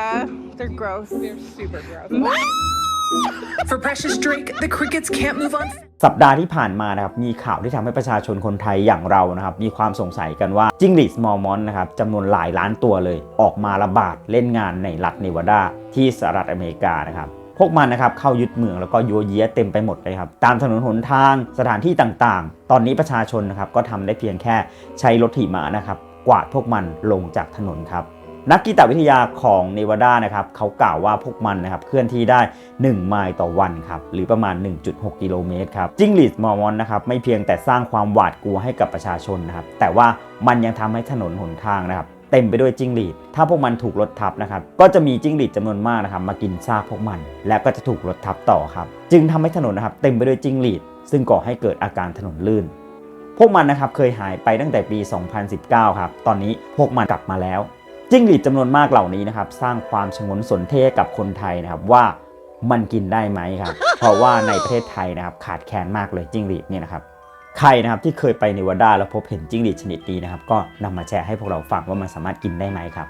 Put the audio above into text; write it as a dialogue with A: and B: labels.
A: Yeah, they're gross.
B: They're super gross.
C: For Precious Drake, the crickets can't move on.
D: สัปดาห์ที่ผ่านมานะครับมีข่าวที่ทำให้ประชาชนคนไทยอย่างเรานะครับมีความสงสัยกันว่าจิ้งหรีดสมอลมอนนะครับจำนวนหลายล้านตัวเลย ออกมาระบาดเล่นงานในรัฐเนวาดาที่สหรัฐอเมริกานะครับพวกมันนะครับเข้ายึดเมืองแล้วก็ยัวเยียเต็มไปหมดเลยครับตามถนนหนทางสถานที่ต่างๆ ตอนนี้ประชาชนนะครับก็ทำได้เพียงแค่ใช้รถถีบม้านะครับกวาดพวกมันลงจากถนนครับ นักกีตวิทยาของเนวาดานะครับเขากล่าวว่าพวกมันนะครับเคลื่อนที่ได้ 1 ไมล์ต่อวันครับหรือประมาณ 1.6 กิโลเมตรครับจิ้งหรีดมอร์มอนนะครับไม่เพียงแต่สร้างความหวาดกลัวให้กับประชาชนนะครับแต่ว่ามันยังทำให้ถนนหนทางนะครับเต็มไปด้วยจิ้งหรีด ถ้าพวกมันถูกรถทับนะครับ ก็จะมีจิ้งหรีดจำนวนมากนะครับ มากินซากพวกมัน และก็จะถูกรถทับต่อครับ จึงทำให้ถนนนะครับ เต็มไปด้วยจิ้งหรีด ซึ่งก่อให้เกิดอาการถนนลื่น พวกมันนะครับเคยหายไปตั้งแต่ปี 2019 ครับ ตอนนี้พวกมันกลับมาแล้ว จิ้งหรีดจำนวนมากเหล่านี้นะครับสร้างความชงนสนเทกับคนไทยนะครับว่ามันกินได้ไหมครับ เพราะว่าในประเทศไทยนะครับขาดแคลนมากเลยจิ้งหรีดเนี่ยนะครับใครนะครับที่เคยไปเนวาดาแล้วพบเห็นจิ้งหรีดชนิดนี้นะครับก็นำมาแชร์ให้พวกเราฟังว่ามันสามารถกินได้ไหมครับ